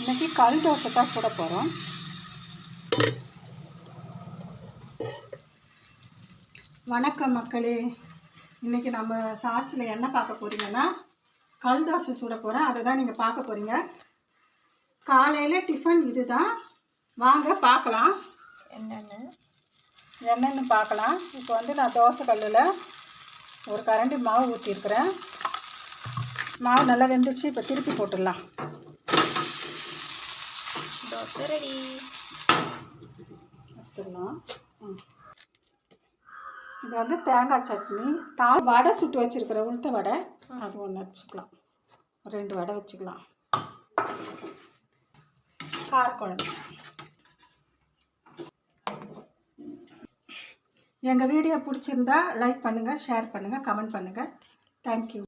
இன்னைக்கு கல் தோசை தான் சுட போகிறோம் வணக்கம் மக்களே. இன்னைக்கு நம்ம சார்ஸில் என்ன பார்க்க போகிறீங்கன்னா கல் தோசை சுட போகிறேன் அதை தான் நீங்கள் பார்க்க போகிறீங்க காலையில் டிஃபன் இதுதான். வாங்க பார்க்கலாம். என்னென்னு? என்னென்னு பார்க்கலாம். இப்போ வந்து நான் தோசை கல்லில் ஒரு கரண்டி மாவு ஊற்றிருக்கிறேன் மாவு நல்லா வெந்துச்சு இப்போ திருப்பி போட்டுடலாம். தோசை ரெடி எடுத்துடலாம். இது வந்து தேங்காய் சட்னி. தா வடை சுட்டு வச்சுருக்கிற உளுத்த வடை. அது ஒன்று வச்சுக்கலாம். ரெண்டு வடை வச்சுக்கலாம். காரக்குழம்பு எங்கள் வீடியோ பிடிச்சிருந்தா லைக் பண்ணுங்கள் ஷேர் பண்ணுங்கள் கமெண்ட் பண்ணுங்கள் தேங்க்யூ